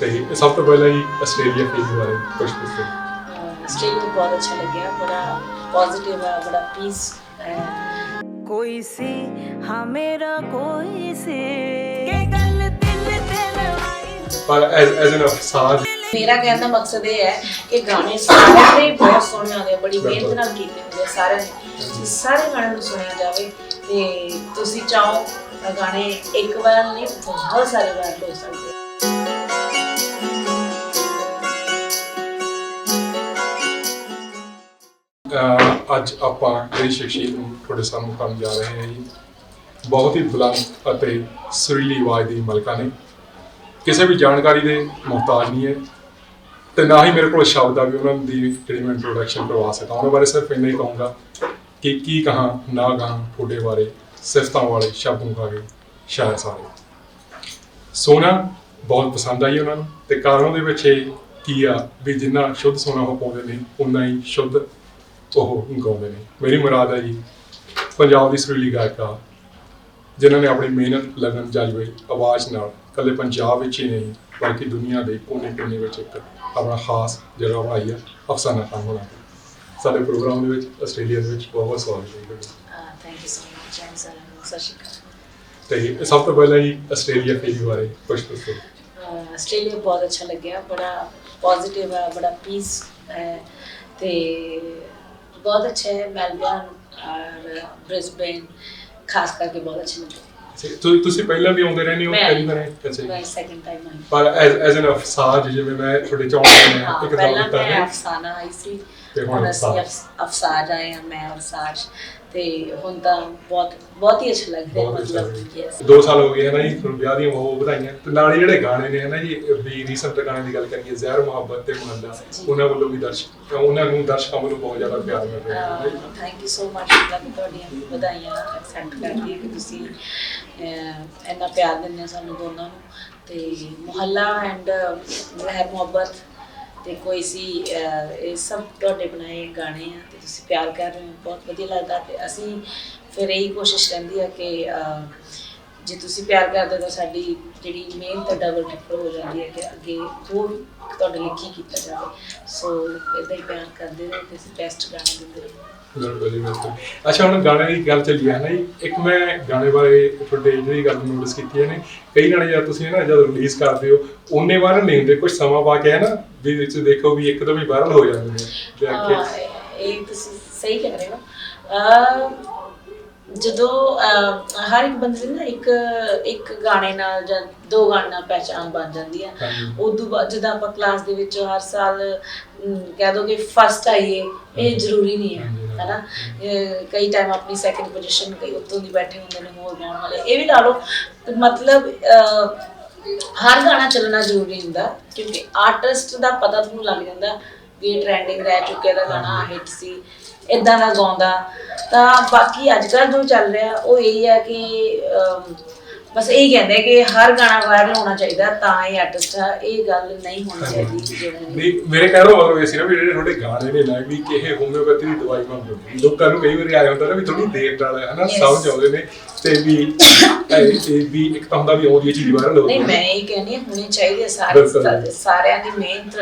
ਤੇ ਸਭ ਤੋਂ ਪਹਿਲਾਂ ਹੀ ਆਸਟ੍ਰੇਲੀਆ ਫਿਲਮ ਬਾਰੇ ਕੁਝ ਦੱਸੋ। ਆਸਟ੍ਰੇਲੀਆ ਬਹੁਤ ਅੱਛਾ ਲੱਗਿਆ ਬੜਾ ਪੋਜ਼ਿਟਿਵ ਹੈ ਬੜਾ ਪੀਸ ਹੈ। ਕੋਈ ਸੀ? ਹਾਂ ਮੇਰਾ ਕੋਈ ਸੀ। ਇਹ ਗੱਲ ਦਿਲ ਤੇ ਲਵਾਈ ਪਰ ਐਜ਼ ਐਜ਼ ਐਨ ਅਫਸਾਰ ਮੇਰਾ ਕਹਿਣ ਦਾ ਮਕਸਦ ਇਹ ਹੈ ਕਿ ਗਾਣੇ ਸਾਰੇ ਬਹੁਤ ਸੋਹਣੇ ਆਉਂਦੇ ਆ ਬੜੀ ਮਿਹਨਤ ਨਾਲ ਕੀਤੇ ਹੁੰਦੇ ਆ ਸਾਰਿਆਂ ਨੇ। ਸਾਰੇ ਗਾਣੇ ਨੂੰ ਸੁਣਿਆ ਜਾਵੇ ਤੇ ਤੁਸੀਂ ਚਾਹੋ ਗਾਣੇ ਇੱਕ ਵਾਰ ਨਹੀਂ ਬਹੁਤ ਸਾਰੇ ਵਾਰ ਹੋ ਸਕਦੇ ਅੱਜ ਆਪਾਂ ਜਿਹੜੀ ਸ਼ਖਸੀਅਤ ਨੂੰ ਤੁਹਾਡੇ ਸਾਹਮਣੇ ਕਰਨ ਜਾ ਰਹੇ ਹਾਂ ਜੀ। ਬਹੁਤ ਹੀ ਬੁਲੰਦ ਅਤੇ ਸੁਰੀਲੀ ਆਵਾਜ਼ ਦੀ ਮਲਕਾ ਨੇ। ਕਿਸੇ ਵੀ ਜਾਣਕਾਰੀ ਦੇ ਮੁਹਤਾਜ ਨਹੀਂ ਹੈ ਤੇ ਨਾ ਹੀ ਮੇਰੇ ਕੋਲ ਸ਼ਬਦ ਆ ਵੀ ਉਹਨਾਂ ਦੀ ਜਿਹੜੀ ਮੈਂ ਇੰਟਰੋਡਕਸ਼ਨ ਕਰਵਾ ਸਕਾਂ। ਉਹਨਾਂ ਬਾਰੇ ਸਿਰਫ ਇੰਨਾ ਹੀ ਕਹੂੰਗਾ ਕਿ ਕੀ ਕਹਾਂ, ਨਾ ਕਹਾਂ ਤੁਹਾਡੇ ਬਾਰੇ ਸਿਫਤਾਂ ਵਾਲੇ ਸ਼ਬਦ ਨੂੰ ਕਹਾਂਗੇ ਸ਼ਾਇਦ ਸਾਰੇ। ਸੋਨਾ ਬਹੁਤ ਪਸੰਦ ਆਈ ਉਹਨਾਂ ਨੂੰ ਤੇ ਕਾਰਨ ਦੇ ਵਿੱਚ ਇਹ ਕੀ ਆ ਵੀ ਜਿੰਨਾ ਸ਼ੁੱਧ ਸੋਨਾ ਉਹ ਪਾਉਂਦੇ ਨੇ ਉਨਾ ਹੀ ਸ਼ੁੱਧ ਉਹ ਗਾਉਂਦੇ ਨੇ। ਮੇਰੀ ਮੁਰਾਦ ਹੈ ਜੀ ਪੰਜਾਬ ਦੀ ਸੁਰੀਲੀ ਗਾਇਕਾ ਜਿਨ੍ਹਾਂ ਨੇ ਆਪਣੀ ਮਿਹਨਤ ਲਗਨ ਜਜ਼ਬੇ ਆਵਾਜ਼ ਨਾਲ ਕੱਲੇ ਪੰਜਾਬ ਵਿੱਚ ਹੀ ਨਹੀਂ ਬਲਕਿ ਦੁਨੀਆ ਦੇ ਕੋਨੇ-ਕੋਨੇ ਵਿੱਚ ਇੱਕ ਆਪਣਾ ਖਾਸ ਜਗ੍ਹਾ ਬਣਾਈ ਆ ਅਫਸਾਨਾ ਖਾਨ ਹੋਣਾ। ਸਾਡੇ ਪ੍ਰੋਗਰਾਮ ਦੇ ਵਿੱਚ ਆਸਟ੍ਰੇਲੀਆ ਦੇ ਵਿੱਚ ਬਹੁਤ ਬਹੁਤ ਸਵਾਗਤ ਹੈ thank you so much and ਸਾਰਿਆਂ ਨੂੰ ਸਤਿ ਸ਼੍ਰੀ ਅਕਾਲ। ਤੇ ਸਭ ਤੋਂ ਪਹਿਲਾਂ ਹੀ ਆਸਟ੍ਰੇਲੀਆ ਫੇਜ਼ ਬਾਰੇ ਕੁਝ ਦੱਸੋ। ਆਸਟ੍ਰੇਲੀਆ ਬਹੁਤ ਅੱਛਾ ਲੱਗਿਆ ਬੜਾ ਪੋਜ਼ਿਟਿਵ ਹੈ ਬੜਾ ਪੀਸ ਹੈ ਤੇ ਬਹੁਤ ਅੱਛਾ ਹੈ ਮੈਲਬਰਨ ਔਰ ਬ੍ਰਿਸਬੇਨ ਖਾਸ ਕਰਕੇ ਬਹੁਤ ਅੱਛਾ ਲੱਗਿਆ ਤੇ ਤੁ- ਤੁਸੀਂ ਪਹਿਲਾਂ ਵੀ ਆਉਂਦੇ ਰਹਿੰਦੇ ਹੋ ਮੈਂ- ਪਹਿਲੀ ਵਾਰ? ਅੱਛਾ ਜੀ। ਪਰ ਐਜ਼ ਐਜ਼ ਐਨ ਅਫਸਾਰ ਜਿਵੇਂ ਮੈਂ ਤੁਹਾਡੇ ਚੌਂਕ ਹਾਂ ਇੱਕ ਪਹਿਲਾਂ ਦਿੱਤਾ ਮੈਂ ਹੈ। ਅਫਸਾਨਾ ਆਈ ਸੀ ਤੇ ਹੁਣ ਹੁਣ ਅਸੀਂ। ਅਫਸ- ਅਫਸਾਰ ਆਏ ਹਾਂ ਮੈਂ ਔਰ ਸਾਜ ਤੇ ਹੁਣ ਤਾਂ ਬਹੁਤ ਬਹੁਤ ਹੀ ਅੱਛਾ ਲੱਗ ਰਿਹਾ ਬਹੁਤ ਅੱਛਾ ਮਤਲਬ yes। ਦੋ ਸਾਲ ਹੋ ਗਏ ਹੈ ਨਾ ਜੀ ਤੁਹਾਨੂੰ ਵਿਆਹ ਦੀਆਂ ਬਹੁਤ ਵਧਾਈਆਂ ਤੇ ਨਾਲ ਜਿਹੜੇ ਗਾਣੇ ਨੇ ਹੈ ਨਾ ਜੀ ਵੀ ਰੀਸੈਂਟ ਗਾਣੇ ਦੀ ਗੱਲ ਕਰੀਏ ਜ਼ਹਿਰ ਮੁਹੱਬਤ ਤੇ ਮੁਹੱਲਾ। ਉਹਨਾਂ ਵੱਲੋਂ ਵੀ ਦਰਸ਼ਕ ਉਹਨਾਂ ਨੂੰ ਦਰਸ਼ਕਾਂ ਵੱਲੋਂ ਬਹੁਤ ਜ਼ਿਆਦਾ ਪਿਆਰ ਮਿਲ ਰਿਹਾ ਹੈ। ਥੈਂਕ ਯੂ ਸੋ ਮਚ ਤੁਹਾਡੀਆਂ ਵਧਾਈਆਂ ਐਕਸੈਪਟ ਕਰਦੀ ਹੈ ਕਿ ਤੁਸੀਂ ਅਹ, ਇੰਨਾ ਪਿਆਰ ਦਿੰਦੇ ਹੋ ਸਾਨੂੰ ਦੋਨਾਂ ਨੂੰ ਤੇ ਮੁਹੱਲਾ ਐਂਡ ਰਹਿਰ ਮੁਹੱਬਤ ਤੇ ਕੋਈ ਸੀ ਇਹ ਸਭ ਤੁਹਾਡੇ ਬਣਾਏ ਗਾਣੇ ਆ ਤੇ ਤੁਸੀਂ ਪਿਆਰ ਕਰ ਰਹੇ ਹੋ, ਬਹੁਤ ਵਧੀਆ ਲੱਗਦਾ ਤੇ ਅਸੀਂ ਫਿਰ ਇਹੀ ਕੋਸ਼ਿਸ਼ ਰਹਿੰਦੀ ਆ ਕਿ ਜੇ ਤੁਸੀਂ ਪਿਆਰ ਕਰਦੇ ਹੋ ਤਾਂ ਸਾਡੀ ਜਿਹੜੀ ਮਿਹਨਤ ਡਬਲ ਟ੍ਰਿਪਲ ਹੋ ਜਾਂਦੀ ਹੈ ਕਿ ਅੱਗੇ ਹੋਰ ਤੁਹਾਡੇ ਲਈ ਕੀ ਕੀਤਾ ਜਾਵੇ। ਸੋ ਇਦਾਂ ਹੀ ਪਿਆਰ ਕਰਦੇ ਰਹੋ ਤੇ ਬੈਸਟ ਗਾਣੇ ਦਿੰਦੇ ਰਹੋ ਬਿਲਕੁਲ ਜੀ ਬਿਲਕੁਲ ਅੱਛਾ, ਹੁਣ ਗਾਣੇ ਦੀ ਗੱਲ ਚੱਲੀ ਹੈ ਨਾ ਜੀ? ਇੱਕ ਮੈਂ ਗਾਣੇ ਬਾਰੇ ਤੁਹਾਡੇ ਜਿਹੜੀ ਗੱਲ ਨੋਟਿਸ ਕੀਤੀ ਹੈ ਨੇ, ਕਈ ਗਾਣੇ ਜਦ ਤੁਸੀਂ ਨਾ ਜਦ ਰਿਲੀਜ਼ ਕਰਦੇ ਹੋ ਉਹਨੇ ਵਾਇਰਲ ਨਹੀਂ ਹੁੰਦੇ ਕੁਝ ਸਮਾਂ ਪਾ ਕੇ ਹੈ ਨਾ ਵੀ ਵਿੱਚ ਦੇਖੋ ਵੀ ਇੱਕਦਮ ਹੀ ਵਾਇਰਲ ਹੋ ਜਾਂਦੇ ਨੇ ਇਹ- ਤੁਸੀਂ ਸਹੀ ਕਹਿ ਰਹੇ ਹੋ। ਜਦੋਂ ਹਰ ਇੱਕ ਬੰਦੇ ਦੀ ਨਾ ਇੱਕ ਇੱਕ ਗਾਣੇ ਨਾਲ ਜਾਂ ਦੋ ਗਾਣੇ ਨਾਲ ਪਹਿਚਾਨ ਬਣ ਜਾਂਦੀ ਹਾਂਜੀ। ਉਦੋਂ ਬਾਅਦ ਜਦੋਂ ਆਪਾਂ ਕਲਾਸ ਦੇ ਵਿੱਚ ਹਰ ਸਾਲ ਕਹਿ ਦੋ ਕਿ ਫਸਟ ਆਈਏ ਇਹ ਜ਼ਰੂਰੀ ਨਹੀਂ ਹੈ। ਹੈਨਾ? ਕਈ ਟਾਈਮ ਆਪਣੀ ਸੈਕੰਡ ਪੋਜੀਸ਼ਨ ਕਈ ਉੱਤੋਂ ਦੀ ਬੈਠੇ ਹੁੰਦੇ ਨੇ ਹੋਰ ਗਾਉਣ ਵਾਲੇ। ਇਹ ਵੀ ਲਾ ਲਓ ਮਤਲਬ ਹਰ ਗਾਣਾ ਚੱਲਣਾ ਜ਼ਰੂਰੀ ਹੁੰਦਾ ਕਿਉਂਕਿ ਆਰਟਿਸਟ ਦਾ ਪਤਾ ਤੁਹਾਨੂੰ ਲੱਗ ਜਾਂਦਾ ਵੀ ਇਹ ਟ੍ਰੈਂਡਿੰਗ ਰਹਿ ਚੁੱਕਿਆ ਦਾ ਗਾਣਾ ਹਿੱਟ ਸੀ। ਇਦਾਂ ਦਾ ਗਾਉਂਦਾ। ਤਾਂ ਬਾਕੀ ਅੱਜ ਕੱਲ੍ਹ ਜੋ ਚੱਲ ਰਿਹਾ ਉਹ ਇਹ ਹੈ ਕਿ ਅਮ, ਬਸ ਇਹ ਕਹਿੰਦੇ ਕਿ ਹਰ ਗਾਣਾ ਵਾਇਰਲ ਹੋਣਾ ਚਾਹੀਦਾ ਤਾਂ ਇਹ ਆਰਟਿਸਟ ਆ ਇਹ ਗੱਲ ਨਹੀਂ ਹੋਣੀ ਚਾਹੀਦੀ ਜਿਹੜਾ ਨਹੀਂ ਮੇਰੇ ਕਹਿਣ ਦਾ ਮਤਲਬ ਇਹ ਸੀ ਨਾ ਵੀ ਜਿਹੜੇ ਤੁਹਾਡੇ ਗਾਣੇ ਨੇ ਨਾ ਵੀ ਕਿ ਇਹ ਹੋਮਿਓਪੈਥੀ ਦੀ ਦਵਾਈ ਮੰਗਦੇ ਨੇ। ਲੋਕਾਂ ਨੂੰ ਕਈ ਵਾਰੀ ਆ ਜਾਂਦਾ ਨਾ ਵੀ ਥੋੜੀ ਦੇਰ ਨਾਲ ਹੈ ਨਾ Yes. ਸਮਝ ਆਉਂਦੇ ਨੇ ਤੇ ਵੀ ਇਹ ਇਹ ਵੀ ਇੱਕ ਤਾਂ ਹੁੰਦਾ ਵੀ ਆਉਂਦੀ ਚੀਜ਼ ਵਾਇਰਲ ਹੋ ਨਹੀਂ ਮੈਂ ਇਹ ਕਹਿੰਦੀ ਹਾਂ ਹੋਣੀ ਚਾਹੀਦੀ ਸਾਰੇ। ਸਾਰਿਆਂ ਦੀ ਮਿਹਨਤ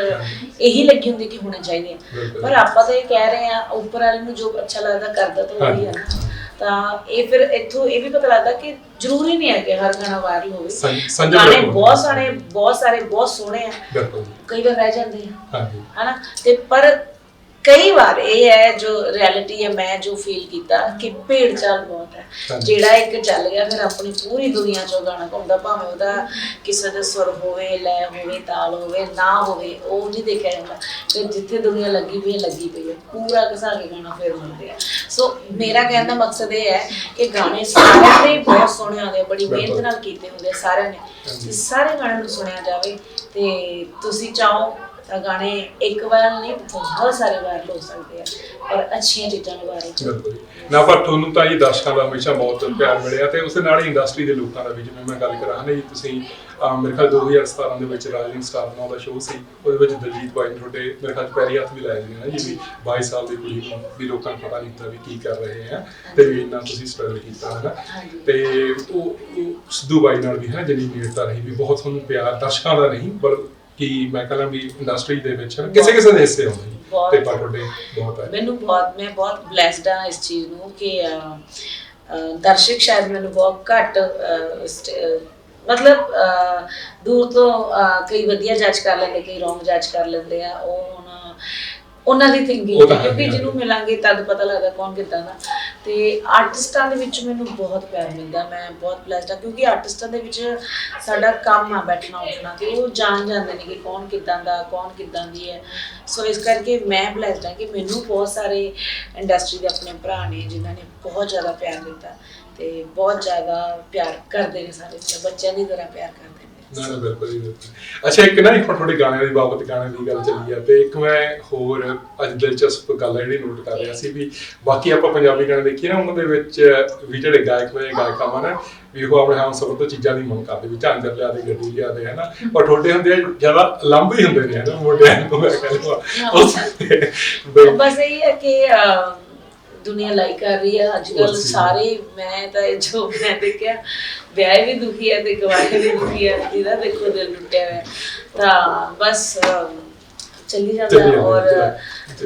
ਇਹੀ ਲੱਗੀ ਹੁੰਦੀ ਕਿ ਹੋਣੀ ਚਾਹੀਦੀ ਬਿਲਕੁਲ। ਪਰ ਆਪਾਂ ਤਾਂ ਇਹ ਕਹਿ ਰਹੇ ਆ ਉੱਪਰ ਵਾਲੇ ਨੂੰ ਜੋ ਅੱਛਾ ਲੱਗਦਾ ਕਰਦਾ ਤਾਂ ਉਹੀ ਹੈ ਨਾ। ਤਾਂ ਇਹ ਫਿਰ ਇੱਥੋਂ ਇਹ ਵੀ ਪਤਾ ਲੱਗਦਾ ਕਿ ਜ਼ਰੂਰੀ ਨਹੀਂ ਹੈ ਕਿ ਹਰ ਗਾਣਾ ਵਾਇਰਲ ਹੋਵੇ। ਗਾਣੇ। ਬਹੁਤ ਸਾਰੇ ਬਹੁਤ ਸਾਰੇ ਬਹੁਤ ਸੋਹਣੇ ਆ। ਕਈ ਵਾਰ ਰਹਿ ਜਾਂਦੇ ਆ। ਹਾਂਜੀ। ਹਨਾ? ਤੇ ਪਰ ਕਈ ਵਾਰ ਇਹ ਹੈ ਜੋ ਰਿਐਲਿਟੀ ਹੈ ਮੈਂ ਜੋ ਫੀਲ ਕੀਤਾ ਕਿ ਭੇਡ ਚਾਲ ਬਹੁਤ ਹੈ। ਜਿਹੜਾ ਇੱਕ ਚੱਲ ਗਿਆ ਫਿਰ ਆਪਣੀ ਪੂਰੀ ਦੁਨੀਆ ਚੋਂ ਗਾਣਾ ਘੁੰਮਦਾ ਭਾਵੇਂ ਉਹਦਾ ਕਿਸੇ ਦਾ ਸੁਰ ਹੋਵੇ ਲੈ ਹੋਵੇ ਤਾਲ ਹੋਵੇ ਨਾ ਹੋਵੇ ਉਹ ਨਹੀਂ ਦੇਖਿਆ ਜਾਂਦਾ। ਫਿਰ ਜਿੱਥੇ ਦੁਨੀਆ ਲੱਗੀ ਪਈ ਹੈ ਲੱਗੀ ਪਈ ਹੈ। ਪੂਰਾ ਘਸਾ ਕੇ ਗਾਣਾ ਫਿਰ ਮਿਲਦੇ ਆ ਸੋ ਮੇਰਾ ਕਹਿਣ ਦਾ ਮਕਸਦ ਇਹ ਹੈ ਕਿ ਗਾਣੇ ਸਾਰਿਆਂ ਦੇ ਬਹੁਤ ਸੋਹਣੇ ਆਉਂਦੇ ਆ ਬੜੀ ਮਿਹਨਤ ਨਾਲ ਕੀਤੇ ਹੁੰਦੇ ਆ ਸਾਰਿਆਂ ਨੇ। ਤੇ ਸਾਰੇ ਗਾਣਿਆਂ ਨੂੰ ਸੁਣਿਆ ਜਾਵੇ ਤੇ ਤੁਸੀਂ ਚਾਹੋ ਤਾਂ ਗਾਣੇ ਇੱਕ ਵਾਰ ਨਹੀਂ ਬਹੁਤ ਸਾਰੇ ਵਾਰ ਹੋ ਸਕਦੇ ਆ ਪਰ ਅੱਛੀਆਂ ਚੀਜ਼ਾਂ ਨੂੰ ਵਾਰ। ਬਿਲਕੁਲ। ਨਾ ਪਰ ਤੁਹਾਨੂੰ ਤਾਂ ਇਹ ਦਰਸ਼ਕਾਂ ਦਾ ਹਮੇਸ਼ਾ ਬਹੁਤ ਪਿਆਰ ਮਿਲਿਆ ਤੇ ਉਸੇ ਨਾਲ ਹੀ ਇੰਡਸਟਰੀ ਦੇ ਲੋਕਾਂ ਦਾ ਵੀ ਜਿਵੇਂ ਮੈਂ ਗੱਲ ਕਰਾਂ ਨਾ ਜੀ ਤੁਸੀਂ ਮੇਰੇ ਖਿਆਲ 2017 ਦੇ ਵਿੱਚ ਰਾਜਿੰਗ ਸਟਾਰ ਨਾਮ ਦਾ ਸ਼ੋਅ ਸੀ ਉਹਦੇ ਵਿੱਚ ਦਲਜੀਤ ਬਾਈ ਨੇ ਤੁਹਾਡੇ ਮੇਰੇ ਖਿਆਲ ਪੈਰੀ ਹੱਥ ਵੀ ਲਾਏ ਸੀ ਨਾ ਜੀ ਵੀ 22 ਸਾਲ ਦੀ ਕੁੜੀ ਨੂੰ ਵੀ ਲੋਕਾਂ ਨੂੰ ਪਤਾ ਨਹੀਂ ਹੁੰਦਾ ਵੀ ਕੀ ਕਰ ਰਹੇ ਆ ਤੇ ਵੀ ਇੰਨਾ ਤੁਸੀਂ ਸਟਰਗਲ ਕੀਤਾ ਹੈ। ਤੇ ਉਹ ਸਿੱਧੂ ਬਾਈ ਨਾਲ ਵੀ ਹੈ ਜਿੰਨੀ ਨੇੜਤਾ ਰਹੀ ਵੀ ਬਹੁਤ ਤੁਹਾਨੂੰ ਪਿਆਰ ਦਰਸ਼ਕਾਂ ਦਾ ਨਹੀਂ ਪਰ ਕਿ ਮੈਂ ਕਹਿੰਦਾ ਵੀ ਇੰਡਸਟਰੀ ਦੇ ਵਿੱਚ ਕਿਸੇ ਕਿਸੇ ਦੇ ਹਿੱਸੇ ਬਹੁਤ। ਤੇ ਪਰ ਤੁਹਾਡੇ ਬਹੁਤ ਹੈ ਮੈਨੂੰ ਬਹੁਤ ਮੈਂ ਬਹੁਤ ਬlesed ਹਾਂ ਇਸ ਚੀਜ਼ ਨੂੰ ਕਿ ਦਰਸ਼ਕ ਸ਼ਾਇਦ ਮੈਨੂੰ ਬਹੁਤ ਘੱਟ ਮਤਲਬ ਦੂਰ ਤੋਂ ਕਈ ਵਧੀਆ ਜੱਜ ਕਰ ਲੈਂਦੇ ਕਈ ਰੋਂਗ ਜੱਜ ਕਰ ਲੈਂਦੇ ਆ ਉਹ ਹੁਣ ਉਹਨਾਂ ਦੀ ਥਿੰਕਿੰਗ ਕਿਉਂਕਿ। ਜਿਹਨੂੰ ਮਿਲਾਂਗੇ ਤਦ ਪਤਾ ਲੱਗਦਾ ਕੌਣ ਕਿੱਦਾਂ ਦਾ। ਤੇ ਆਰਟਿਸਟਾਂ ਦੇ ਵਿੱਚ ਮੈਨੂੰ ਬਹੁਤ ਪਿਆਰ ਮਿਲਦਾ ਮੈਂ ਬਹੁਤ ਬlesed ਹਾਂ ਕਿਉਂਕਿ ਆਰਟਿਸਟਾਂ ਦੇ ਵਿੱਚ ਸਾਡਾ ਕੰਮ ਆ ਬੈਠਣਾ ਉੱਠਣਾ ਤੇ ਉਹ ਜਾਣ ਜਾਂਦੇ ਨੇ ਕਿ ਕੌਣ ਕਿੱਦਾਂ ਦਾ ਕੌਣ ਕਿੱਦਾਂ ਦੀ ਹੈ। ਸੋ ਇਸ ਕਰਕੇ ਮੈਂ ਬlesed ਹਾਂ ਕਿ ਮੈਨੂੰ ਬਹੁਤ ਸਾਰੇ ਇੰਡਸਟਰੀ ਦੇ ਆਪਣੇ ਭਰਾ ਨੇ ਜਿਨ੍ਹਾਂ ਨੇ ਬਹੁਤ ਜ਼ਿਆਦਾ ਪਿਆਰ ਦਿੱਤਾ। ਤੇ ਬਹੁਤ ਜ਼ਿਆਦਾ ਪਿਆਰ ਕਰਦੇ ਨੇ ਸਾਰੇ ਬੱਚਿਆਂ ਦੀ ਤਰ੍ਹਾਂ ਪਿਆਰ ਕਰਦੇ ਨੇ। ਨਾ ਨਾ ਬਿਲਕੁਲ ਜੀ ਬਿਲਕੁਲ। ਅੱਛਾ ਇੱਕ ਨਾ ਇੱਕ ਹੁਣ ਤੁਹਾਡੇ ਗਾਣਿਆਂ ਦੀ ਬਾਬਤ ਗਾਣਿਆਂ ਦੀ ਗੱਲ ਚੱਲੀ ਆ ਤੇ ਇੱਕ ਮੈਂ ਹੋਰ ਅੱਜ ਦਿਲਚਸਪ ਗੱਲ ਆ ਜਿਹੜੀ ਨੋਟ ਕਰ ਰਿਹਾ ਸੀ ਵੀ ਬਾਕੀ ਆਪਾਂ ਪੰਜਾਬੀ ਗਾਣੇ ਦੇਖੀਏ ਨਾ ਉਹਨਾਂ ਦੇ ਵਿੱਚ ਵੀ ਜਿਹੜੇ ਗਾਇਕ ਨੇ ਗਾਇਕਾਂ ਨਾ ਵੀ ਉਹ ਆਪਣੇ ਹਮ ਸਭ ਤੋਂ ਚੀਜ਼ਾਂ ਦੀ ਮੰਗ ਕਰਦੇ ਵੀ ਝਾਂਜਰ ਲਿਆ ਦੇ ਗੱਡੀ ਲਿਆ ਦੇ ਹਨਾ। ਪਰ ਤੁਹਾਡੇ ਹੁੰਦੇ ਆ ਜ਼ਿਆਦਾ ਲੰਬੇ ਹੁੰਦੇ ਨੇ ਹਨਾ ਮੋਢਿਆਂ ਤੋਂ ਮੈਂ ਕਹਿੰਦਾ ਉਸ ਬਸ ਇਹ ਹੈ ਕਿ ਅਹ, ਦੁਨੀਆ ਲਾਈਕ ਕਰ ਰਹੀ ਹੈ। ਅੱਜ ਕੱਲ। ਸਾਰੇ ਮੈਂ ਤਾਂ ਇਹ ਜੋ ਮੈਂ ਦੇਖਿਆ ਵਿਆਹ ਵੀ ਦੁਖੀ ਹੈ ਤੇ ਗਵਾਹ ਵੀ ਦੁਖੀ ਹੈ ਜਿਹਦਾ ਦੇਖੋ ਦਿਲ ਟੁੱਟਿਆ ਹੋਇਆ। ਤਾਂ ਬਸ ਚੱਲੀ ਜਾਂਦਾ ਔਰ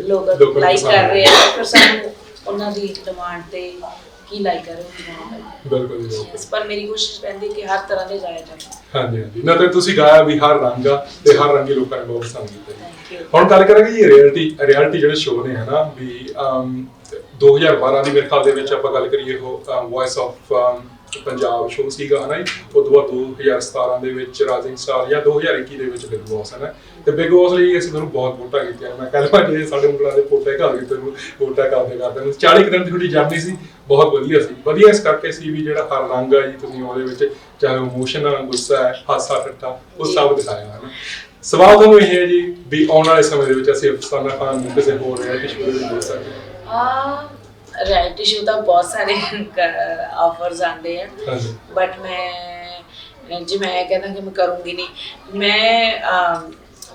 ਲੋਕ ਲਾਈਕ ਕਰ ਰਹੇ ਆ। ਪਰ ਸਾਨੂੰ ਉਹਨਾਂ ਦੀ ਡਿਮਾਂਡ ਤੇ ਕੀ ਲਾਈਕ ਕਰ ਰਹੇ ਹੋ ਬਿਲਕੁਲ। ਇਸ ਪਰ ਮੇਰੀ ਕੋਸ਼ਿਸ਼ ਰਹਿੰਦੀ ਕਿ ਹਰ ਤਰ੍ਹਾਂ ਦੇ ਗਾਇਆ ਜਾਵੇ ਹਾਂਜੀ ਹਾਂਜੀ। ਨਾ ਤੇ ਤੁਸੀਂ ਗਾਇਆ ਵੀ ਹਰ ਰੰਗ ਤੇ ਹਰ ਰੰਗੀ ਲੋਕਾਂ ਨੇ ਬਹੁਤ ਪਸੰਦ ਕੀਤਾ। ਹੁਣ ਗੱਲ ਕਰਾਂਗੇ ਜੀ ਰਿਐਲਿਟੀ ਰਿਐਲਿਟੀ ਜਿਹੜੇ ਸ਼ੋਅ ਨੇ ਹਨਾ ਵੀ 2012 ਦੀ ਮੇਰੇ ਖਿਆਲ ਦੇ ਵਿੱਚ ਆਪਾਂ ਗੱਲ ਕਰੀਏ ਉਹ ਵੌਇਸ ਆਫ ਪੰਜਾਬ ਸ਼ੋਅ ਸੀਗਾ ਹਨਾ ਜੀ? ਉਹ ਤੋਂ ਬਾਅਦ 2017 ਦੇ ਵਿੱਚ ਰਾਜਿੰਗ ਸਟਾਰ ਜਾਂ 2021 ਦੇ ਵਿੱਚ ਬਿਗ ਬੌਸ ਹਨਾ? ਤੇ ਬਿਗ ਬੌਸ ਲਈ ਅਸੀਂ ਤੁਹਾਨੂੰ ਬਹੁਤ ਵੋਟਾਂ ਕੀਤੀਆਂ। ਮੈਂ ਕੱਲ ਭਾਜੀ ਸਾਡੇ ਉਂਗਲਾਂ ਦੇ ਫੋਟੇ ਘਰ ਕੇ ਤੁਹਾਨੂੰ ਵੋਟਾਂ ਕਰਦੇ ਕਰਦੇ ਨੂੰ। 40 ਕੁ ਦਿਨ ਦੀ ਤੁਹਾਡੀ ਜਰਨੀ ਸੀ ਬਹੁਤ ਵਧੀਆ ਸੀ। ਵਧੀਆ ਇਸ ਕਰਕੇ ਸੀ ਵੀ ਜਿਹੜਾ ਹਰ ਰੰਗ ਆ ਜੀ ਤੁਸੀਂ ਉਹਦੇ ਵਿੱਚ ਚਾਹੇ ਇਮੋਸ਼ਨ ਆ ਗੁੱਸਾ ਹੈ ਹਾਸਾ ਠੱਠਾ ਉਹ ਜੀ। ਸਭ ਦਿਖਾਇਆ ਹਨਾ? ਸਵਾਲ ਤੁਹਾਨੂੰ ਇਹ ਹੈ ਜੀ ਵੀ ਆਉਣ ਵਾਲੇ ਸਮੇਂ ਦੇ ਵਿੱਚ ਅਸੀਂ ਅਫਸਾਨਾ ਖਾਨ ਨੂੰ ਕਿਸੇ ਹੋਰ ਰਿਐਲਿਟੀ ਸ਼ੋਅ ਦੇ ਵਿੱਚ ਦੇਖ ਸਕਦੇ ਹਾਂ। ਆ ਰਿਐਲਿਟੀ ਸ਼ੋਅ ਤਾਂ ਬਹੁਤ ਸਾਰੇ ਆਫਰਸ ਆਉਂਦੇ ਆ। ਹਾਂਜੀ। ਬਟ ਮੈਂ ਜੇ ਮੈਂ ਕਹਿੰਦਾ ਕਿ ਮੈਂ ਕਰੂੰਗੀ ਨਹੀਂ ਮੈਂ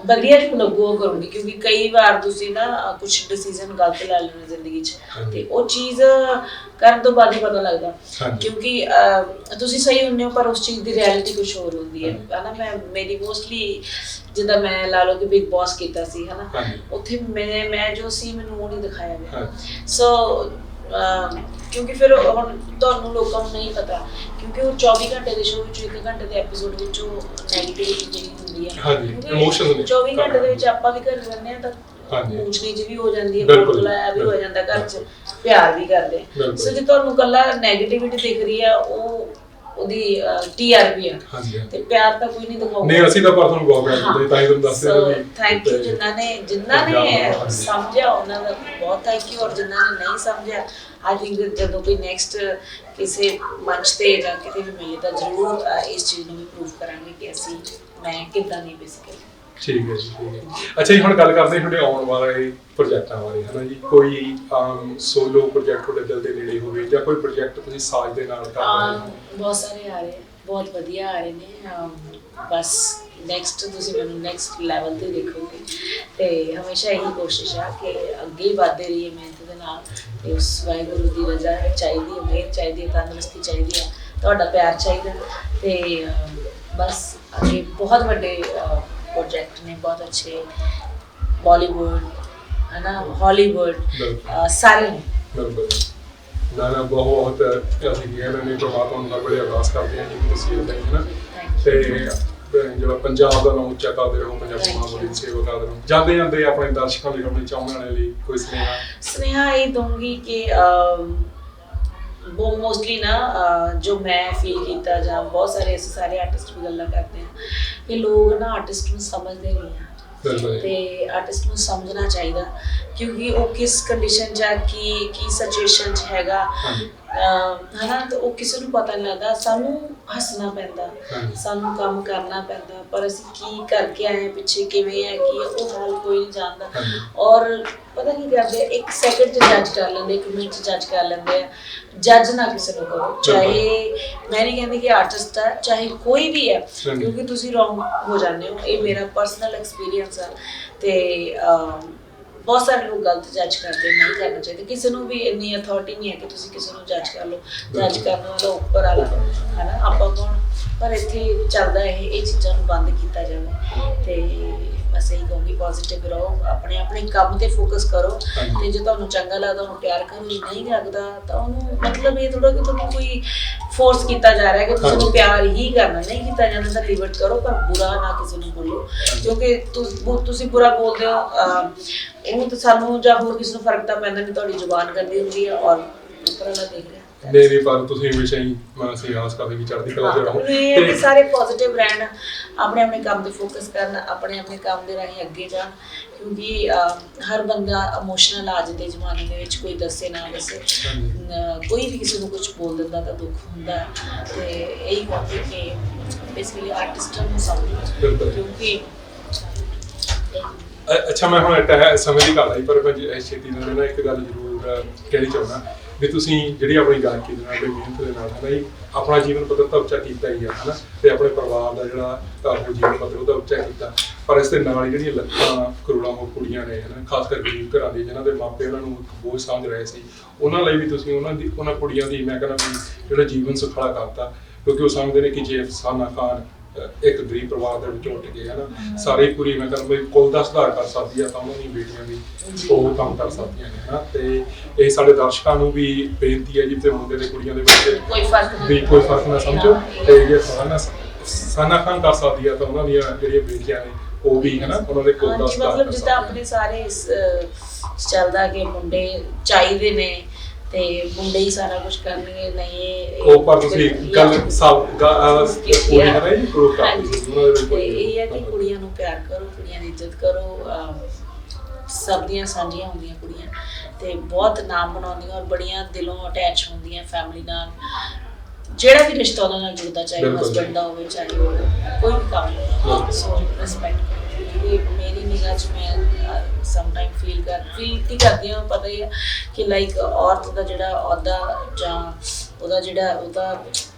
ਵਧੀਆ ਜਿਹੀ ਲੱਗੂ ਕਰੂੰਗੀ ਕਿਉਂਕਿ ਕਈ ਵਾਰ ਤੁਸੀਂ ਨਾ ਕੁਝ ਡਿਸੀਜਨ ਗਲਤ ਲੈ ਲੈਣੇ ਜ਼ਿੰਦਗੀ 'ਚ। ਤੇ ਉਹ ਚੀਜ਼ ਕਰਨ ਤੋਂ ਬਾਅਦ ਹੀ ਪਤਾ ਲੱਗਦਾ ਹਾਂਜੀ। ਕਿਉਂਕਿ ਤੁਸੀਂ ਸਹੀ ਹੁੰਦੇ ਹੋ ਪਰ ਉਸ ਚੀਜ਼ ਦੀ ਰਿਐਲਿਟੀ ਕੁਝ ਹੋਰ ਹੁੰਦੀ ਹੈ। ਹਨਾ ਮੈਂ ਮੇਰੀ ਮੋਸਟਲੀ ਜਿੱਦਾਂ ਮੈਂ ਲਾ ਲਓ ਕਿ ਬਿਗ ਬੌਸ ਕੀਤਾ ਸੀ ਹਨਾ ਹਾਂਜੀ। ਉੱਥੇ ਮੈਂ ਮੈਂ ਜੋ ਸੀ ਮੈਨੂੰ ਉਹ ਨਹੀਂ ਦਿਖਾਇਆ ਗਿਆ ਹਾਂਜੀ ਸੋ ਅਮ, ਕਿਉਂਕਿ ਫਿਰ ਹੁਣ ਤੁਹਾਨੂੰ ਲੋਕਾਂ ਨੂੰ ਨਹੀਂ ਪਤਾ ਕਿਉਂਕਿ ਉਹ 24 ਘੰਟੇ ਦੇ ਸ਼ੋਅ ਵਿੱਚ ਇੱਕ ਘੰਟੇ ਦੇ ਐਪੀਸੋਡ ਵਿੱਚ ਉਹ ਨੈਗੇਟਿਵਿਟੀ ਜਿਹੜੀ ਹੁੰਦੀ ਹੈ ਹਾਂਜੀ, ਕਿਉਂਕਿ emotions ਨੇ। 24 ਘੰਟੇ ਦੇ ਵਿੱਚ ਆਪਾਂ ਵੀ ਘਰ ਰਹਿੰਦੇ ਆ ਤਾਂ ਹਾਂਜੀ। ਊਚ ਨੀਚ ਵੀ ਹੋ ਜਾਂਦੀ ਹੈ ਬਿਲਕੁਲ। ਬੁਲਾਇਆ ਵੀ ਹੋ ਜਾਂਦਾ ਘਰ 'ਚ ਪਿਆਰ ਵੀ ਕਰਦੇ। ਬਿਲਕੁਲ। ਸੋ ਜੇ ਤੁਹਾਨੂੰ ਕੱਲਾ ਨੈਗੇਟਿਵਿਟੀ ਦਿਖ ਰਹੀ ਆ ਉਹ ਉਹਦੀ ਟੀਆਰਪੀ ਆ। ਹਾਂਜੀ ਤੇ ਪਿਆਰ ਤਾਂ ਕੋਈ ਨਹੀਂ ਦਿਖਾਊਗਾ ਨਹੀਂ ਅਸੀਂ ਤਾਂ ਪਰ ਤੁਹਾਨੂੰ ਬਹੁਤ ਪਿਆਰ ਕਰਦੇ ਤਾਂ ਹੀ ਤੁਹਾਨੂੰ ਦੱਸਦੇ ਹਾਂ। ਵੀ ਥੈਂਕ ਯੂ ਜਿਨ੍ਹਾਂ ਨੇ ਜਿਨ੍ਹਾਂ ਨੇ ਪੰਜਾਬ- ਸਮਝਿਆ ਉਹਨਾਂ ਦਾ ਬਹੁਤ ਥੈਂਕ ਯੂ ਔਰ ਜਿਨ੍ਹਾਂ ਨੇ ਨਹੀਂ ਸਮਝਿਆ ਆਈ ਥਿੰਕ ਜਦੋਂ ਕੋਈ ਨੈਕਸਟ ਕਿਸੇ ਮੰਚ ਤੇ ਜਾਂ ਕਿਤੇ ਵੀ ਮਿਲੇ ਤਾਂ ਜ਼ਰੂਰ ਅਹ, ਇਸ ਚੀਜ਼ ਨੂੰ ਵੀ ਪ੍ਰੂਵ ਕਰਾਂਗੇ ਕਿ ਅਸੀਂ ਮੈਂ ਕਿੱਦਾਂ ਨਹੀਂ ਬੇਸਿਕਲੀ ਠੀਕ ਹੈ ਜੀ ਠੀਕ ਹੈ। ਅੱਛਾ ਜੀ ਹੁਣ ਗੱਲ ਕਰਦੇ ਹਾਂ ਤੁਹਾਡੇ ਆਉਣ ਵਾਲੇ ਪ੍ਰੋਜੈਕਟਾਂ ਬਾਰੇ ਹਨਾ ਜੀ। ਕੋਈ ਸੋਲੋ ਪ੍ਰੋਜੈਕਟ ਤੁਹਾਡੇ ਦਿਲ ਦੇ ਨੇੜੇ ਹੋਵੇ ਜਾਂ ਕੋਈ ਪ੍ਰੋਜੈਕਟ ਤੁਸੀਂ ਸਾਜ ਦੇ ਨਾਲ ਕਰ ਰਹੇ ਹੋ? ਬਹੁਤ ਸਾਰੇ ਆ ਰਹੇ ਆ, ਬਹੁਤ ਵਧੀਆ ਆ ਰਹੇ ਨੇ ਅਮ, ਬਸ ਨੈਕਸਟ ਤੁਸੀਂ ਮੈਨੂੰ ਨੈਕਸਟ ਲੈਵਲ ਤੇ ਦੇਖੋਗੇ। ਤੇ ਹਮੇਸ਼ਾ ਇਹੀ ਕੋਸ਼ਿਸ਼ ਆ ਕਿ ਅੱਗੇ ਵਧਦੇ ਰਹੀਏ ਮਿਹਨਤ ਦੇ ਨਾਲ ਤੇ ਉਸ ਵਾਹਿਗੁਰੂ ਦੀ ਰਜ਼ਾ ਚਾਹੀਦੀ ਹੈ ਮਿਹਰ ਚਾਹੀਦੀ ਹੈ ਤੰਦਰੁਸਤੀ ਚਾਹੀਦੀ ਹੈ ਤੁਹਾਡਾ ਪਿਆਰ ਚਾਹੀਦਾ। ਤੇ ਅਮ, ਬਸ ਅੱਗੇ ਬਹੁਤ ਵੱਡੇ ਨਾ ਨਾ ਬਹੁਤ ਅਸੀਂ ਕਹਿੰਦੇ ਨੇ ਪ੍ਰਮਾਤਮਾ ਅਰਦਾਸ ਕਰਦੇ ਹਾਂ ਜੀ ਤੁਸੀਂ ਇਦਾਂ ਹੀ ਹੈ ਨਾ ਤੇ ਅਹ, ਜਿਹੜਾ ਪੰਜਾਬ ਦਾ ਨਾਮ ਉੱਚਾ ਕਰਦੇ ਰਹੋ ਪੰਜਾਬੀ. ਮਾਂ ਬੋਲੀ ਸੇਵਾ ਕਰਦੇ ਰਹੋ ਜਾਂਦੇ ਜਾਂਦੇ ਆਪਣੇ ਦਰਸ਼ਕਾਂ ਲਈ ਆਪਣੇ ਚਾਹੁੰਦੇ ਵਾਲੇ ਲਈ ਕੋਈ ਸੁਨੇਹਾ ਸੁਨੇਹਾ ਇਹ ਕਿ ਉਹ ਮੋਸਟਲੀ ਨਾ ਜੋ ਮੈਂ ਫੀਲ ਕੀਤਾ ਜਾਂ ਬਹੁਤ ਸਾਰੇ ਐਸੇ ਸਾਰੇ ਆਰਟਿਸਟ ਵੀ ਗੱਲਾਂ ਕਰਦੇ ਆ ਕਿ ਲੋਕ ਨਾ ਆਰਟਿਸਟ ਨੂੰ ਸਮਝਦੇ ਨਹੀਂ ਆ। ਤੇ ਆਰਟਿਸਟ ਨੂੰ ਸਮਝਣਾ ਚਾਹੀਦਾ ਕਿਉਂਕਿ ਉਹ ਕਿਸ ਕੰਡੀਸ਼ਨ 'ਚ ਆ ਕੀ ਕੀ ਸਿਚੁਏਸ਼ਨ 'ਚ ਹੈਗਾ ਹਨਾ ਤੇ ਉਹ ਕਿਸੇ ਨੂੰ ਪਤਾ ਨਹੀਂ ਲੱਗਦਾ ਸਾਨੂੰ ਹੱਸਣਾ ਪੈਂਦਾ। ਸਾਨੂੰ ਕੰਮ ਕਰਨਾ ਪੈਂਦਾ ਪਰ ਅਸੀਂ ਕੀ ਕਰਕੇ ਆਏ ਹਾਂ, ਪਿੱਛੇ ਕਿਵੇਂ ਹੈ ਕੀ ਹੈ, ਉਹ ਹਾਲ ਕੋਈ ਨਹੀਂ ਜਾਣਦਾ। ਔਰ ਪਤਾ ਕੀ ਕਰਦੇ ਆ ਇੱਕ ਸੈਕਿੰਡ 'ਚ ਜੱਜ ਕਰ ਲੈਂਦੇ ਇੱਕ ਮਿੰਟ 'ਚ ਜੱਜ ਕਰ ਲੈਂਦੇ ਆ ਜੱਜ ਨਾ ਕਿਸੇ ਨੂੰ ਕਰੋ ਚਾਹੇ ਮੈਂ ਨਹੀਂ ਕਹਿੰਦੀ ਕਿ ਆਰਟਿਸਟ ਆ ਚਾਹੇ ਕੋਈ ਵੀ ਹੈ। ਕਿਉਂਕਿ ਤੁਸੀਂ ਰੋਂਗ ਹੋ ਜਾਂਦੇ ਹੋ ਇਹ ਮੇਰਾ ਪਰਸਨਲ ਐਕਸਪੀਰੀਅੰਸ ਆ ਤੇ ਅਮ, ਬਹੁਤ ਸਾਰੇ ਲੋਕ ਗਲਤ ਜੱਜ ਕਰਦੇ ਨੇ, ਨਹੀਂ ਕਰਨਾ ਚਾਹੀਦਾ। ਕਿਸੇ ਨੂੰ ਵੀ ਇੰਨੀ ਅਥਾਰਟੀ ਨਹੀਂ ਹੈ ਕਿ ਤੁਸੀਂ ਕਿਸੇ ਨੂੰ ਜੱਜ ਕਰ ਲਓ। ਜੱਜ ਕਰਨ ਵਾਲਾ ਉੱਪਰ ਵਾਲਾ ਹੈ ਨਾ ਆਪਾਂ ਕੌਣ? ਪਰ ਇੱਥੇ ਚੱਲਦਾ ਇਹ ਇਹ ਚੀਜ਼ਾਂ ਨੂੰ ਬੰਦ ਕੀਤਾ ਜਾਵੇ। ਤੇ ਬਸ ਇਹੀ ਕਹੂੰਗੀ ਪੋਜ਼ਿਟਿਵ ਰਹੋ ਆਪਣੇ ਆਪਣੇ ਕੰਮ ਤੇ ਫੋਕਸ ਕਰੋ। ਤੇ ਜੇ ਤੁਹਾਨੂੰ ਚੰਗਾ ਲੱਗਦਾ ਉਹਨੂੰ ਪਿਆਰ ਕਰੋ ਜੇ ਨਹੀਂ ਲੱਗਦਾ ਤਾਂ ਉਹਨੂੰ ਮਤਲਬ ਇਹ ਥੋੜਾ ਕਿ ਤੁਹਾਨੂੰ ਕੋਈ ਫੋਰਸ ਕੀਤਾ ਜਾ ਰਿਹਾ ਹੈ ਕਿ ਤੁਸੀਂ ਹਾਂਜੀ। ਪਿਆਰ ਹੀ ਕਰਨਾ ਨਹੀਂ ਕੀਤਾ ਜਾਂਦਾ ਤਾਂ ਲਿਵਟ ਕਰੋ ਪਰ ਬੁਰਾ ਨਾ ਕਿਸੇ ਨੂੰ ਬੋਲੋ। ਕਿਉਂਕਿ ਤੁਸ- ਬੁਰਾ ਬੋਲਦੇ ਹੋ ਉਹਨੂੰ ਤਾਂ ਸਾਨੂੰ ਜਾਂ ਹੋਰ ਕਿਸੇ ਨੂੰ ਫ਼ਰਕ ਤਾਂ ਪੈਂਦਾ ਨਹੀਂ ਤੁਹਾਡੀ ਜ਼ੁਬਾਨ ਗੰਦੀ ਹੁੰਦੀ ਹੈ ਔਰ ਉੱਪਰ ਵਾਲਾ ਦੇਖ ਰਿਹਾ। ਨਹੀਂ ਨਹੀਂ ਪਰ ਤੁਸੀਂ ਹਮੇਸ਼ਾ ਹੀ ਮਨ ਸੇ ਆਸ ਕਰਦੇ ਵੀ ਚੜ੍ਹਦੀ ਕਲਾ ਚ ਰਹੋ। ਤੇ ਸਾਰੇ ਪੋਜ਼ਿਟਿਵ ਰਹਿਣ। ਆਪਣੇ ਆਪਣੇ ਕੰਮ ਤੇ ਫੋਕਸ ਕਰਨ ਆਪਣੇ ਆਪਣੇ ਕੰਮ ਦੇ ਰਾਹੀਂ ਅੱਗੇ ਜਾਣ ਕਿਉਂਕਿ ਹਰ ਬੰਦਾ ਇਮੋਸ਼ਨਲ ਅੱਜ ਦੇ ਜ਼ਮਾਨੇ ਦੇ ਵਿੱਚ ਕੋਈ ਦੱਸੇ ਨਾ ਦੱਸੇ ਕੋਈ ਵੀ ਕਿਸੇ ਨੂੰ ਕੁਝ ਬੋਲ ਦਿੰਦਾ ਤਾਂ ਦੁੱਖ ਹੁੰਦਾ। ਤੇ ਇਹੀ ਕਹਿੰਦੇ ਕਿ ਬੇਸਿਕਲੀ ਆਰਟਿਸਟਾਂ ਨੂੰ ਸਮਝੋ। ਕਿਉਂਕਿ ਅੱਛਾ ਮੈਂ ਹੁਣ ਸਮੇਂ ਦੀ ਗੱਲ ਆਈ ਪਰ ਮੈਂ ਛੇਤੀ ਨਾਲ ਇੱਕ ਗੱਲ ਜ਼ਰੂਰ ਕਹਿਣੀ ਚਾਹੁੰਦਾ ਵੀ ਤੁਸੀਂ ਜਿਹੜੀ ਆਪਣੀ ਗਾਇਕੀ ਦੇ ਨਾਲ ਤੇ ਮਿਹਨਤ ਦੇ ਨਾਲ ਹੈ ਨਾ ਜੀ, ਆਪਣਾ ਜੀਵਨ ਪੱਧਰ ਤਾਂ ਉੱਚਾ ਕੀਤਾ ਹੀ ਆ ਹਨਾ? ਤੇ ਆਪਣੇ ਪਰਿਵਾਰ ਦਾ ਜਿਹੜਾ ਉਹ ਜੀਵਨ ਪੱਧਰ ਉਹਦਾ ਉੱਚਾ ਕੀਤਾ। ਪਰ ਇਸ ਦੇ ਨਾਲ ਹੀ ਜਿਹੜੀਆਂ ਲੱਖਾਂ ਕਰੋੜਾਂ ਹੋਰ ਕੁੜੀਆਂ ਨੇ ਹਨਾ? ਖਾਸ ਕਰ ਗਰੀਬ ਘਰਾਂ ਦੇ ਜਿਨ੍ਹਾਂ ਦੇ ਮਾਪੇ ਉਹਨਾਂ ਨੂੰ ਇੱਕ ਬੋਝ ਸਮਝ ਰਹੇ ਸੀ। ਉਹਨਾਂ ਲਈ ਵੀ ਤੁਸੀਂ ਉਹਨਾਂ ਦੀ ਉਹਨਾਂ ਕੁੜੀਆਂ ਦੀ ਮੈਂ ਕਹਿੰਦਾ ਵੀ ਜਿਹੜਾ ਜੀਵਨ ਸੁਖਾਲਾ ਕਰਤਾ ਕਿਉਂਕਿ ਉਹ ਸਮਝਦੇ ਨੇ ਕਿ ਜੇ ਅਫਸਾਨਾ ਖਾਨ ਇੱਕ ਗਰੀਬ ਪਰਿਵਾਰ ਦੇ ਵਿੱਚੋਂ ਉੱਠ ਕੇ ਹਨਾ ਸਾਰੀ ਪੂਰੀ ਮੈਂ ਕਹਿੰਦਾ ਵੀ ਕੁੱਲ ਦਾ ਸੁਧਾਰ ਕਰ ਸਕਦੀ ਆ ਤਾਂ ਉਹਨਾਂ ਦੀ ਬੇਟੀਆਂ ਵੀ ਉਹ ਕੰਮ ਕਰ ਸਕਦੀਆਂ ਨੇ ਹਨਾ ਤੇ ਇਹ ਸਾਡੇ ਦਰਸ਼ਕਾਂ ਨੂੰ ਵੀ ਬੇਨਤੀ ਹੈ ਜੀ ਤੇ ਮੁੰਡੇ ਤੇ ਕੁੜੀਆਂ ਦੇ ਵਿੱਚ ਕੋਈ ਫ਼ਰਕ ਨਹੀਂ ਵੀ ਕੋਈ ਫ਼ਰਕ ਨਾ ਸਮਝੋ ਤੇ ਜੇ ਸਾਨਾ ਸਾਨਾ ਖਾਨ ਕਰ ਸਕਦੀ ਆ ਤਾਂ ਉਹਨਾਂ ਦੀਆਂ ਜਿਹੜੀਆਂ ਬੇਟੀਆਂ ਨੇ ਉਹ ਵੀ ਹਨਾ ਉਹਨਾਂ ਦੇ ਕੁੱਲ ਦਾ ਸੁਧਾਰ ਮਤਲਬ ਕਰ ਜਿੱਦਾਂ ਆਪਣੇ ਸਾਰੇ ਚੱਲਦਾ ਕਿ ਮੁੰਡੇ ਚਾਹੀਦੇ ਨੇ ਤੇ ਮੁੰਡੇ ਹੀ ਸਾਰਾ ਕੁਝ ਕਰਨਗੇ ਨਹੀਂ ਉਹ ਪਰ ਤੁਸੀਂ ਗੱਲ ਸਭ ਪੂਰੀ ਜੀ ਕਰ ਤੇ ਕੋਈ ਇਹ ਹੈ ਕਿ ਕੁੜੀਆਂ ਨੂੰ ਪਿਆਰ ਕਰੋ ਕੁੜੀਆਂ ਦੀ ਇੱਜ਼ਤ ਕਰੋ ਸਭ ਦੀਆਂ ਸਾਂਝੀਆਂ ਹੁੰਦੀਆਂ ਕੁੜੀਆਂ। ਤੇ ਬਹੁਤ ਨਾਮ ਬਣਾਉਂਦੀਆਂ ਔਰ ਬੜੀਆਂ ਦਿਲੋਂ ਅਟੈਚ ਹੁੰਦੀਆਂ ਫੈਮਿਲੀ ਨਾਲ। ਜਿਹੜਾ ਵੀ ਰਿਸ਼ਤਾ ਉਹਨਾਂ ਨਾਲ ਜੁੜਦਾ ਚਾਹੇ। ਹਸਬੰਡ ਦਾ ਹੋਵੇ ਚਾਹੇ ਕੋਈ ਵੀ ਕੰਮ। ਸੋ ਰਿਸਪੈਕਟ ਇਹ ਮੇਰੀ ਨਿਗਾਹ 'ਚ ਮੈਂ ਸਮ ਟਾਈਮ ਫੀਲ ਕਰ ਫੀਲ ਕੀ ਕਰਦੀ ਹਾਂ ਪਤਾ ਹੀ ਹੈ ਕਿ ਲਾਈਕ ਔਰਤ ਦਾ ਜਿਹੜਾ ਅਹੁਦਾ ਜਾਂ ਉਹਦਾ ਜਿਹੜਾ ਉਹਦਾ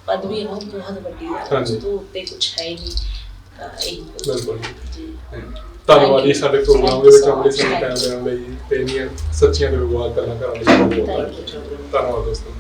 ਪਦਵੀ ਹੈ ਉਹ ਬਹੁਤ ਵੱਡੀ ਹੈ ਹਾਂਜੀ। ਉਸ ਤੋਂ ਉੱਤੇ ਕੁਝ ਹੈ ਹੀ ਨਹੀਂ ਤਾਂ ਇਹੀ ਕੁਛ। ਬਿਲਕੁਲ ਧੰਨਵਾਦ ਜੀ ਸਾਡੇ ਪ੍ਰੋਗਰਾਮ ਦੇ ਵਿੱਚ ਆਪਣੇ. ਸਮੇਂ ਟਾਈਮ ਦੇਣ ਲਈ ਤੇ ਇੰਨੀਆਂ ਸੱਚੀਆਂ ਵਿਵਾਦ ਕਰਨਾ ਕਰਨ ਲਈ ਬਹੁਤ ਬਹੁਤ Thank you. ਧੰਨਵਾਦ ਦੋਸਤੋ